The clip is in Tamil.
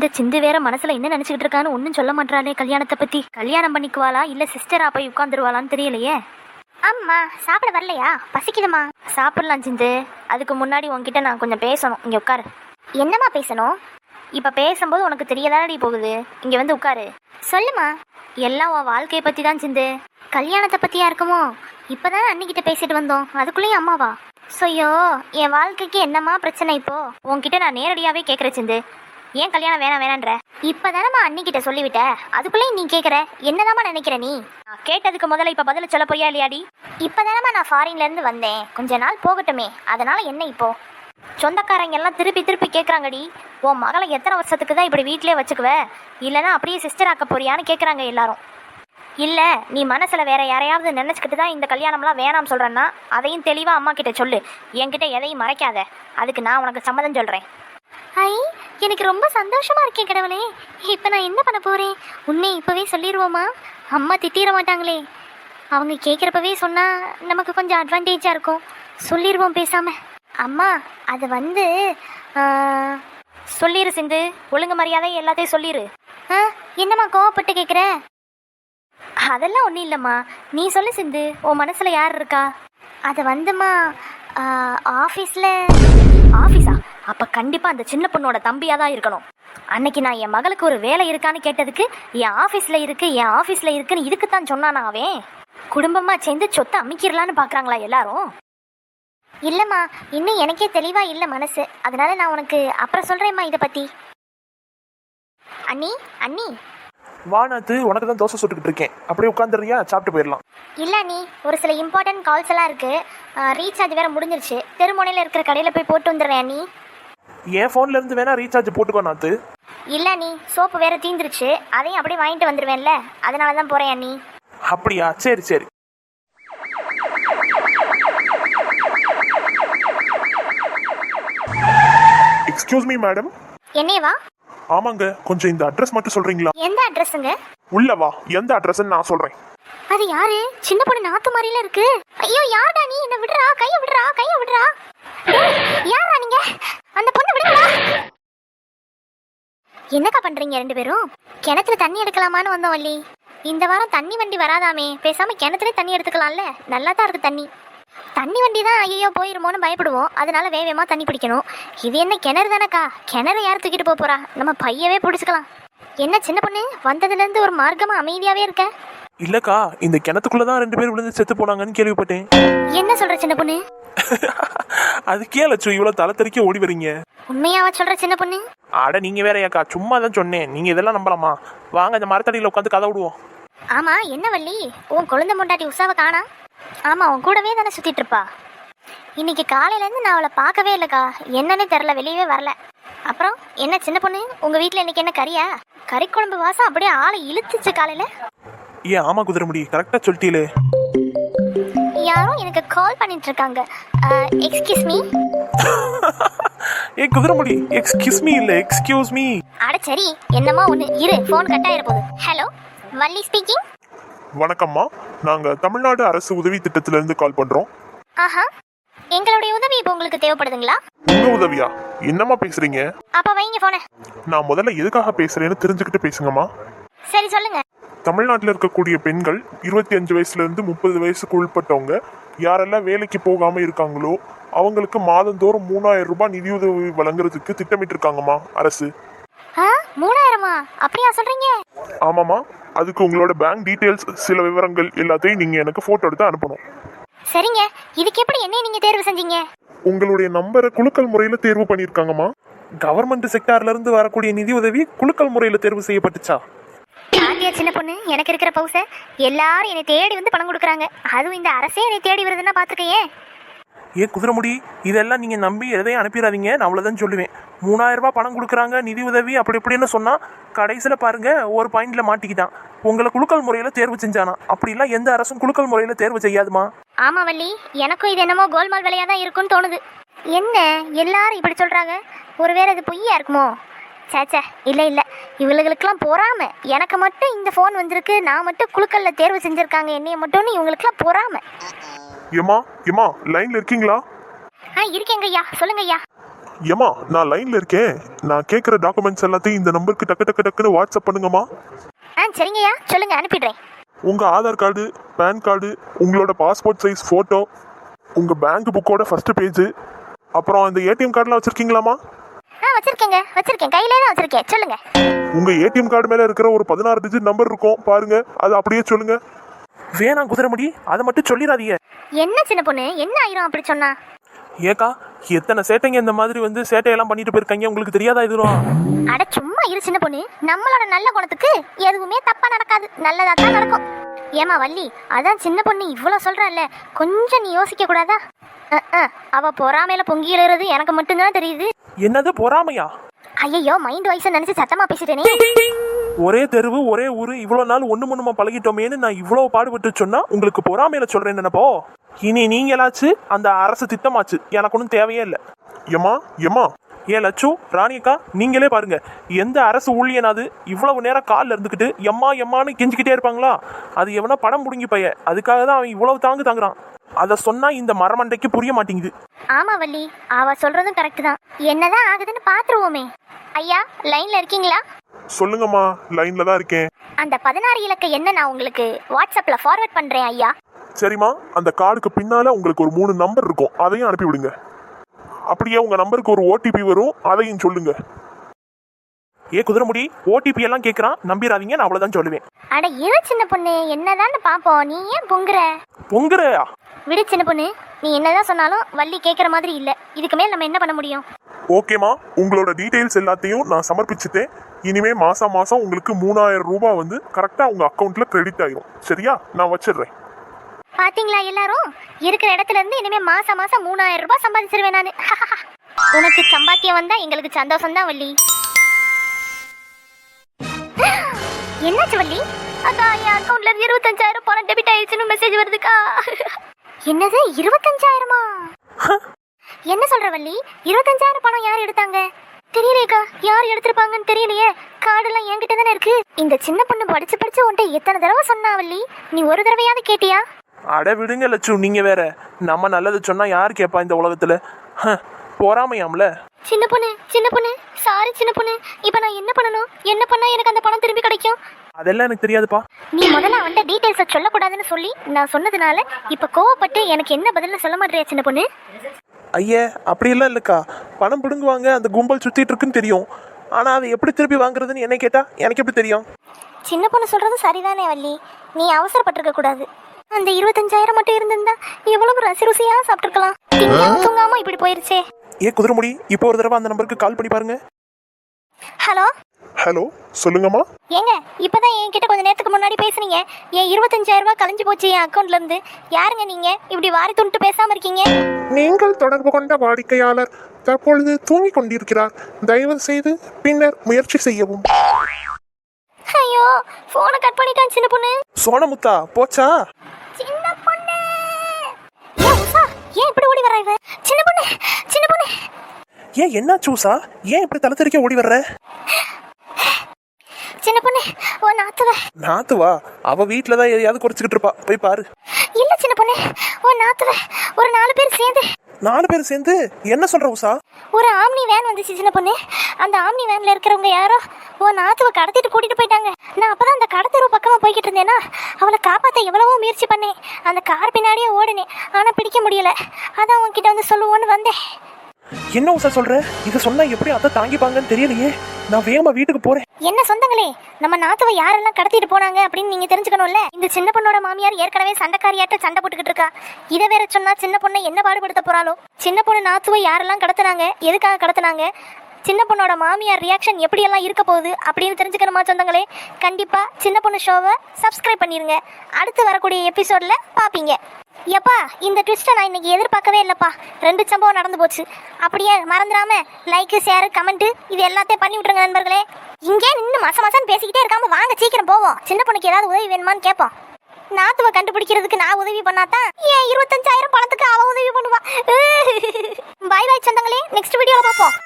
இந்த சிந்து வேற மனசுல என்ன நினைச்சுக்கிட்டு இருக்கான்னு ஒன்றும் சொல்ல மாட்டாளே கல்யாணத்தை பத்தி. கல்யாணம் பண்ணிக்குவாளா இல்ல சிஸ்டரா போய் உட்காந்துருவாளான்னு தெரியலையே? அம்மா சாப்பிட வரலையா? பசிக்குதுமா சாப்பிடலாம் சிந்து. அதுக்கு முன்னாடி உன்கிட்ட நான் கொஞ்சம் பேசணும். இங்க உட்காரு. என்னம்மா பேசணும்? இப்ப பேசும்போது உனக்கு தெரியதாடி போகுது. இங்க வந்து உட்காரு. சொல்லுமா எல்லாம் உன் வாழ்க்கையை பத்தி தான் சிந்து. கல்யாணத்தை பத்தியா இருக்குமோ? இப்பதான் அன்னிக்கிட்ட பேசிட்டு வந்தோம். அதுக்குள்ளேயும் அம்மாவா? சொய்யோ என் வாழ்க்கைக்கு என்னம்மா பிரச்சனை இப்போ? உன்கிட்ட நான் நேரடியாவே கேட்குறேன் சிந்து. ஏன் கல்யாணம் வேணாம் வேணான்ற? இப்பதானமா அன்னிக்கிட்ட சொல்லிவிட்ட. அதுக்குள்ளேயும் நீ கேக்குற? என்னதாமா நினைக்கிற நீ? நான் கேட்டதுக்கு முதல்ல இப்ப பதில சொல்ல போறியா இல்லையாடி? இப்பதானமா நான் ஃபாரின்ல இருந்து வந்தேன். கொஞ்ச நாள் போகட்டுமே. அதனால என்ன இப்போ? சொந்தக்காரங்க எல்லாம் திருப்பி திருப்பி கேட்குறாங்கடி உன் மகளை எத்தனை வருஷத்துக்கு தான் இப்படி வீட்டிலே வச்சுக்குவ? இல்லைன்னா அப்படியே சிஸ்டர் ஆக்க போறியான்னு கேட்குறாங்க எல்லாரும். இல்லை நீ மனசில் வேற யாரையாவது நினச்சிக்கிட்டு தான் இந்த கல்யாணம்லாம் வேணாம் சொல்கிறேன்னா அதையும் தெளிவாக அம்மா கிட்ட சொல்லு. என்கிட்ட எதையும் மறைக்காத. அதுக்கு நான் உனக்கு சம்மதம் சொல்கிறேன் ஐ எனக்கு ரொம்ப சந்தோஷமா இருக்கேன் கடவுளே. இப்போ நான் என்ன பண்ண போறேன்? உண்மையை இப்பவே சொல்லிடுவோமா அம்மா திட்டிட மாட்டாங்களே. அவங்க கேட்குறப்பவே சொன்னா நமக்கு கொஞ்சம் அட்வான்டேஜா இருக்கும். சொல்லிடுவோம் பேசாம. அம்மா அது வந்து சொல்லிடு சிந்து. ஒழுங்கு மரியாதை எல்லாத்தையும் சொல்லிடு ஆ, என்னம்மா கோவப்பட்டு கேட்குற அதெல்லாம் ஒன்றும் இல்லைம்மா. நீ சொல்லு சிந்து. உன் மனசில் யார் இருக்கா? அது வந்துமா ஆஃபீஸில் ஆஃபீஸா அப்ப கண்டிப்பா அந்த சின்ன பொண்ணோட தம்பியா தான் இருக்கணும். அன்னைக்கு நான் என் மகளுக்கு ஒரு வேலை இருக்கான்னு கேட்டதுக்கு என் ஆஃபீஸ்ல இருக்கு என் ஆஃபீஸ்ல இருக்குன்னு இதுக்கு தான் சொன்னானா அவன்? குடும்பமா சேர்ந்து சொத்தை அமைக்கிடலான்னு பாக்குறாங்களா எல்லாரும்? இல்லைம்மா இன்னும் எனக்கே தெளிவா இல்லை மனசு. அதனால நான் உனக்கு அப்புறம் சொல்றேம்மா இதை பத்தி. அண்ணி அண்ணி. வா நாத்து உனக்கு தான் தோசை சுட்டுக்கிட்டு இருக்கேன். அப்படியே உட்காந்துறியா சாப்பிட்டு போயிடலாம். இல்ல நீ ஒரு சில இம்பார்ட்டன்ட் கால்ஸ் எல்லாம் இருக்கு. ரீசார்ஜ் வேற முடிஞ்சிருச்சு. தெருமுனையில இருக்கிற கடையில போய் போட்டு வந்துடுறேன் நீ என் ஃபோன்ல இருந்து வேணா ரீசார்ஜ் போட்டுக்கோ நாத்து. இல்ல நீ சோப்பு வேற தீந்துருச்சு. அதையும் அப்படியே வாங்கிட்டு வந்துடுவேன்ல அதனால தான் போறேன் நீ அப்படியா? சரி சரி. எக்ஸ்கியூஸ் மீ மேடம் என்னேவா ஆமாங்க. கொஞ்சம் இந்த அட்ரஸ் மட்டும் சொல்றீங்களா? எந்த அட்ரஸுங்க உள்ள வா. எந்த அட்ரஸ்ன்னு நான் சொல்றேன். அது யாரு? சின்ன பொண்ணு நாத்து மாதிரில இருக்கு. ஐயோ யாருடா நீ? என்ன விடுறா. கைய விடுறா. கைய விடுறா ஏய், யாரா நீங்க அந்த பொண்ணு விடுறா என்னக்கா பண்றீங்க ரெண்டு பேரும்? கிணத்துல தண்ணி எடுக்கலாமான்னு வந்தோம் வள்ளி. இந்த வாரம் தண்ணி வண்டி வராதாமே. பேசாம கிணத்துல தண்ணி எடுத்துக்கலாம்ல? நல்லா தான் இருக்கு தண்ணி. தண்ணி வண்டி தான் ஐயோ போயிருமோன்னு பயப்படுவோம். அதனால வேகமா தண்ணி பிடிக்கணும். இது என்ன கிணறு தானக்கா? கிணறு யார் தூக்கிட்டு போக போறா? நம்ம பையவே பிடிச்சிக்கலாம். என்ன சின்ன பொண்ணு? வந்ததுல இருந்து ஒரு மார்க்கமா அமைதியாவே இருக்க? இல்லக்கா இந்த கிணத்துக்குள்ள தான் ரெண்டு பேர் விழுந்து செத்து போனாங்கன்னு கேள்விப்பட்டேன். என்ன சொல்ற சின்ன பொண்ணு? அதுக்கே லட்சம் இவ்வளவு தலை தெறிக்க ஓடி வரீங்க. உண்மையாவா சொல்ற சின்ன பொண்ணு? அட நீங்க வேற ஏக்கா சும்மா தான் சொன்னேன். நீங்க இதெல்லாம் நம்பலாமா? வாங்க இந்த மரத்தடியில உட்காந்து கதை விடுவோம். ஆமா என்ன வள்ளி? உன் குழந்தை முண்டாட்டி உஷாவை காணா? ஆமா உன் கூடவே தானே சுத்திட்டு இருப்பா. இன்னைக்கு காலையில இருந்து நான் அவளை பார்க்கவே இல்லக்கா. என்னன்னே தெரில வெளியவே வரல. அப்புறம் என்ன சின்ன பொண்ணு? உங்க வீட்ல இன்னைக்கு என்ன கறியா? கறி குழம்பு வாசம் அப்படியே ஆளை இழுத்துச்சு காலையில. ஏன் ஆமா குதிரை முடி கரெக்டா சொல்லிட்டீங்களே. யாரோ எனக்கு கால் பண்ணிட்டு இருக்காங்க எக்ஸ்கியூஸ் மீ ஏ குதிரை முடி எக்ஸ்கியூஸ் மீ இல்ல எக்ஸ்கியூஸ் மீ அட சரி என்னமோ ஒன்று இரு ஃபோன் கட் ஆயிர போகுது. ஹலோ வள்ளி ஸ்பீக்கிங் வணக்கம்மா. நாங்க தமிழ்நாடு அரசு உதவி திட்டத்துல இருந்து கால் பண்றோம். ஆஹா. எங்களுடைய உதவி இப்போ உங்களுக்கு தேவைப்படுதுங்களா? உங்க உதவியா? என்னம்மா பேசுறீங்க? அப்ப வைங்க போன நான் முதல்ல எதுக்காக பேசுறேன்னு தெரிஞ்சுக்கிட்டு பேசுங்கம்மா. சரி சொல்லுங்க. தமிழ்நாட்டில் இருக்கக்கூடிய பெண்கள் இருபத்தி அஞ்சு வயசுல இருந்து முப்பது வயசுக்கு உள்பட்டவங்க யாரெல்லாம் வேலைக்கு போகாம இருக்காங்களோ அவங்களுக்கு மாதந்தோறும் மூணாயிரம் ரூபாய் நிதியுதவி வழங்குறதுக்கு திட்டமிட்டு இருக்காங்கம்மா அரசு மூணாயிரமா? அப்படியா சொல்றீங்க? ஆமாம்மா. அதுக்கு உங்களோட பேங்க் டீட்டெயில்ஸ் சில விவரங்கள் எல்லாத்தையும் நீங்க எனக்கு போட்டோ எடுத்து அனுப்பணும். சரிங்க. இதுக்கு எப்படி என்ன நீங்க தேர்வு செஞ்சீங்க? உங்களுடைய நம்பரை குலுக்கல் முறையில தேர்வு பண்ணியிருக்காங்கம்மா. கவர்மெண்ட் செக்டார்ல இருந்து வரக்கூடிய நிதி உதவி குலுக்கல் முறையில தேர்வு செய்யப்பட்டுச்சா? ஆண்டியா சின்ன பொண்ணு? எனக்கு இருக்கிற பவுச? எல்லாரும் என்னை தேடி வந்து பணம் கொடுக்குறாங்க. அதுவும் இந்த அரசே என்னை தேடி வருதுன்னா பாத்துக்கையே ஏ குதிரைமுடி இதெல்லாம் நீங்க நம்பி எதையும் அனுப்பிடாதீங்க. நான் அவ்வளவுதான் சொல்லுவேன். மூணாயிரம் ரூபாய் பணம் கொடுக்குறாங்க நிதி உதவி அப்படி இப்படின்னு சொன்னா கடைசியில பாருங்க ஒரு பாயிண்ட்ல மாட்டிக்கிட்டான். உங்களை குலுக்கல் முறையில தேர்வு செஞ்சானா? அப்படிலாம் எந்த அரசும் குலுக்கல் முறையில தேர்வு செய்யாதுமா? ஆமா வள்ளி. எனக்கும் இது என்னமோ கோல்மால் வேலையா தான் இருக்கும்னு தோணுது. என்ன? எல்லாரும் இப்படி சொல்றாங்க? ஒருவேளை இது பொய்யா இருக்குமோ? சேச்சே இல்லை இல்லை. இவளுகளுக்கெல்லாம் பொறாம. எனக்கு மட்டும் இந்த ஃபோன் வந்திருக்கு. நான் மட்டும் குழுக்கல்ல தேர்வு செஞ்சிருக்காங்க. என்னைய மட்டும்னு இவங்களுக்கெல்லாம் பொறாம. ஏமா ஏமா லைன்ல இருக்கீங்களா? ஆ இருக்கேங்க ஐயா. சொல்லுங்க ஐயா. ஏமா நான் லைன்ல இருக்கேன். நான் கேட்குற டாக்குமெண்ட்ஸ் எல்லாத்தையும் இந்த நம்பருக்கு டக்கு டக்கு டக்குன்னு வாட்ஸ்அப் பண்ணுங்கம்மா. ஆ சரிங்கய்யா சொல்லுங்க அனுப்பிடுறேன். உங்க ஆதார் கார்டு பேன் கார்டு உங்களோட பாஸ்போர்ட் சைஸ் போட்டோ உங்க பேங்க் புக்கோட ஃபர்ஸ்ட் பேஜ் அப்புறம் இந்த ஏடிஎம் கார்டுலாம் வச்சிருக்கீங்களாமா ஆ வச்சிருக்கேங்க வச்சிருக்கேன். கையிலே தான் வச்சிருக்கேன். சொல்லுங்க. உங்க ஏடிஎம் கார்டு மேல இருக்கிற ஒரு பதினாறு டிஜிட் நம்பர் இருக்கும். பாருங்க அது அப்படியே சொல்லுங்க. வேணாம் குதிரைமுடி அதை மட்டும் சொல்லிடாதீங்க. என்ன சின்ன பொண்ணு? என்ன ஆயிரும் அப்படி சொன்னா? ஏக்கா எத்தனை சேட்டைங்க இந்த மாதிரி வந்து சேட்டையெல்லாம் பண்ணிட்டு போயிருக்காங்க? உங்களுக்கு தெரியாதா இதுவும் அட சும்மா இரு சின்ன பொண்ணு. நம்மளோட நல்ல குணத்துக்கு எதுவுமே தப்பா நடக்காது. நல்லதா தான் நடக்கும். ஏமா வள்ளி அதான் சின்ன பொண்ணு இவ்வளவு சொல்றல்ல கொஞ்சம் நீ யோசிக்க கூடாதா? அஹ், அஹ், அவ பொறாமையில பொங்கி எழுறது எனக்கு மட்டும்தான் தெரியுது. என்னது பொறாமையா? ஐயோ மைண்ட் வைஸ் நினைச்சு சத்தமா பேசிட்டேனே. ஒரே தெருவு ஒரே ஊரு இவ்வளோ நாள் ஒன்று முன்னுமா பழகிட்டோமேன்னு நான் இவ்வளோ பாடுபட்டு சொன்னா உங்களுக்கு பொறாமையில சொல்றேன் நினைப்போ? இனி நீங்களாச்சு அந்த அரசு திட்டமாச்சு. எனக்கு ஒன்றும் தேவையே இல்லை. ஏமா ஏமா ஏ லட்சு ராணியக்கா நீங்களே பாருங்க. எந்த அரசு ஊழியனாவது இவ்வளவு நேரம் காலில் இருந்துக்கிட்டு எம்மா எம்மான்னு கெஞ்சிக்கிட்டே இருப்பாங்களா? அது எவனா படம் முடிங்கி பைய. அதுக்காக தான் அவன் இவ்வளவு தாங்கு தாங்குறான். அதை சொன்னா இந்த மரமண்டைக்கு புரிய மாட்டேங்குது. ஆமா வள்ளி அவ சொல்றதும் கரெக்ட் தான். என்னதான் ஆகுதுன்னு பாத்துருவோமே. ஐயா லைன்ல இருக்கீங்களா? சொல்லுங்கம்மா லைன்ல தான் இருக்கேன். அந்த பதினாறு இலக்க என்ன நான் உங்களுக்கு வாட்ஸ்அப்ல ஃபார்வர்ட் பண்றேன் ஐயா. சரிம்மா அந்த கார்டுக்கு பின்னால உங்களுக்கு ஒரு மூணு நம்பர் இருக்கும். அதையும் அனுப்பி விடுங்க அப்படியே உங்க நம்பருக்கு ஒரு ஓடிபி வரும். அதையும் சொல்லுங்க. ஏ குதிரைமுடி ஓடிபி எல்லாம் கேட்குறான் நம்பிடாதீங்க நான் அவ்வளோதான் சொல்லுவேன். அட இரு சின்ன பொண்ணு? என்னதான்னு பாப்போம். நீ ஏன் பொங்குற? பொங்குறையா? விடு சின்ன பொண்ணு. நீ என்னதான் சொன்னாலும் வள்ளி கேக்குற மாதிரி இல்ல. இதுக்கு மேல் நம்ம என்ன பண்ண முடியும்? ஓகேம்மா உங்களோட டீடைல்ஸ் எல்லாத்தையும் நான் சமர்ப்பிச்சுட்டேன். இனிமே மாசம் மாசம் உங்களுக்கு மூணாயிரம் ரூபாய் வந்து கரெக்டா உங்க அக்கௌண்ட்ல கிரெடிட் ஆயிரும். சரியா? நான் வச்சிடுறேன். பாத்தீங்களா எல்லாரும்? இருக்கிற இடத்துல இருந்து இனிமே மாசம் மாசம் மூணாயிரம் ரூபாய் சம்பாதிச்சிருவேன் நான். உனக்கு சம்பாத்தியம் வந்தா எங்களுக்கு சந்தோஷம் தான் வள்ளி. என்னாச்சு வள்ளி? அக்கா என் அக்கௌண்ட்ல இருந்து இருபத்தஞ்சாயிரம் பணம் டெபிட் ஆயிடுச்சுன்னு மெசேஜ் வருதுக்கா. என்னது இருபத்தஞ்சாயிரமா? என்ன சொல்ற வள்ளி? இருபத்தஞ்சாயிரம் பணம் யார் எடுத்தாங்க? தெரியலையேக்கா யார் எடுத்திருப்பாங்கன்னு தெரியலையே. கார்டெல்லாம் என்கிட்ட தானே இருக்கு. இந்த சின்ன பொண்ணு படிச்சு படிச்சு உன்ட்ட எத்தனை தடவை சொன்னா வள்ளி? நீ ஒரு தடவையாவது கேட்டியா? அட விடுங்க லட்சு நீங்க வேற. நம்ம நல்லது சொன்னா யார் கேட்பா இந்த உலகத்துல? பொறாமையாம்ல? சின்ன பொண்ணு சின்ன பொண்ணு சாரி சின்ன பொண்ணு. இப்போ நான் என்ன பண்ணணும்? என்ன பண்ணா எனக்கு அந்த பணம் திரும்பி கிடைக்கும்? அதெல்லாம் எனக்கு தெரியாதுப்பா. நீ முதல்ல அவன்கிட்ட டீடைல்ஸை சொல்லக்கூடாதுன்னு சொல்லி நான் சொன்னதுனால இப்போ கோவப்பட்டு எனக்கு என்ன பதில்னு சொல்ல மாட்டேறியா சின்ன பொண்ணு? ஐயே அப்படியெல்லாம் இல்லைக்கா. பணம் பிடுங்குவாங்க அந்த கும்பல் சுத்திட்டு இருக்குன்னு தெரியும். ஆனா அதை எப்படி திருப்பி வாங்குறதுன்னு என்ன கேட்டா எனக்கு எப்படி தெரியும்? சின்ன பொண்ணு சொல்றது சரிதானே வள்ளி. நீ அவசரப்பட்டிருக்க கூடாது அந்த இருபத்தஞ்சாயிரம் மட்டும் இருந்திருந்தா எவ்வளவு ரசி ருசியா சாப்பிட்டுருக்கலாம். திங்காம இப்படி போயிருச்சே. ஏ குதிரைமுடி இப்போ ஒரு தடவை அந்த நம்பருக்கு கால் பண்ணி பாருங்க. ஹலோ? ஹலோ சொல்லுங்கம்மா. ஏங்க இப்பதான் என்கிட்ட கொஞ்ச நேரத்துக்கு முன்னாடி பேசுனீங்க. என் இருபத்தஞ்சாயிரம் ரூபாய் கலைஞ்சு போச்சு என் அக்கௌண்ட்ல இருந்து. யாருங்க நீங்க? இப்படி வாரி துண்டு பேசாம இருக்கீங்க. நீங்கள் தொடர்பு கொண்ட வாடிக்கையாளர் தற்பொழுது தூங்கிக் கொண்டிருக்கிறார். தயவு செய்து பின்னர் முயற்சி செய்யவும். ஐயோ போனை கட் பண்ணிட்டான் சின்ன பொண்ணு. சோனமுத்தா போச்சா சின்ன பொண்ணு ஏன் இப்படி ஓடி வர இவ? சின்ன பொண்ணு சின்ன பொண்ணு. ஏன் என்னாச்சு உஷா ஏன் இப்படி தலை தெறிக்க ஓடி வர்ற? சின்ன பொண்ணு ஓ நாத்துவ. நாத்து வா அவ வீட்டில் தான் எதையாவது குறைச்சிக்கிட்டு இருப்பா. போய் பாரு. இல்ல சின்ன பொண்ணு ஓ நாத்துவ. ஒரு நாலு பேர் சேர்ந்து நாலு பேர் சேர்ந்து என்ன சொல்ற உஷா? ஒரு ஆம்னி வேன் வந்துச்சு சின்ன பொண்ணு. அந்த ஆம்னி வேன்ல இருக்கிறவங்க யாரோ? ஓ நாத்துவ கடத்திட்டு கூட்டிட்டு போயிட்டாங்க. நான் அப்பதான் அந்த கடத்தெருவு பக்கமா போய்கிட்டு இருந்தேன்னா அவளை காப்பாத்த எவ்வளவோ முயற்சி பண்ணேன். அந்த கார் பின்னாடியே ஓடினேன். ஆனா பிடிக்க முடியல. அதான் உன்கிட்ட வந்து சொல்லுவோன்னு வந்தேன். என்ன உஷா சொல்ற? இதை சொன்னா எப்படி அதை தாங்கிப்பாங்கன்னு தெரியலையே. நான் வேகமா வீட்டுக்கு போறேன். என்ன சொந்தங்களே? நம்ம நாத்துவை யாரெல்லாம் கடத்திட்டு போனாங்க அப்படின்னு நீங்க தெரிஞ்சுக்கணும்ல? இந்த சின்ன பொண்ணோட மாமியார் ஏற்கனவே சண்டைக்காரியாட்ட சண்டை போட்டுக்கிட்டு இருக்கா. இதை வேற சொன்னா சின்ன பொண்ணை என்ன பாடுபடுத்த போறாளோ? சின்ன பொண்ணு நாத்துவை யாரெல்லாம் கடத்துனாங்க? எதுக்காக கடத்துனாங்க? சின்ன பொண்ணோட மாமியார் ரியாக்ஷன் எப்படியெல்லாம் இருக்க போகுது அப்படின்னு தெரிஞ்சுக்கணுமா சொந்தங்களே? கண்டிப்பா சின்ன பொண்ணு ஷோவை சப்ஸ்கிரைப் பண்ணிருங்க. அடுத்து வரக்கூடிய எபிசோட்ல பாப்பீங்க. எப்பா இந்த ட்விஸ்ட்டை நான் இன்னைக்கு எதிர்பார்க்கவே இல்லைப்பா. ரெண்டு சம்பவம் நடந்து போச்சு. அப்படியே மறந்துடாம லைக்கு ஷேரு கமெண்ட் இது எல்லாத்தையும் பண்ணி விட்ருங்க நண்பர்களே. இங்கே நின்று மச மசன்னு பேசிக்கிட்டே இருக்காம வாங்க சீக்கிரம் போவோம். சின்ன பொண்ணுக்கு ஏதாவது உதவி வேணுமான்னு கேட்போம். நாத்துவை கண்டுபிடிக்கிறதுக்கு நான் உதவி பண்ணாதான் ஏன் இருபத்தஞ்சாயிரம் பணத்துக்கு அவ உதவி பண்ணுவா? பாய் பாய் சொந்தங்களே. நெக்ஸ்ட் வீடியோவில் பார்ப்போம்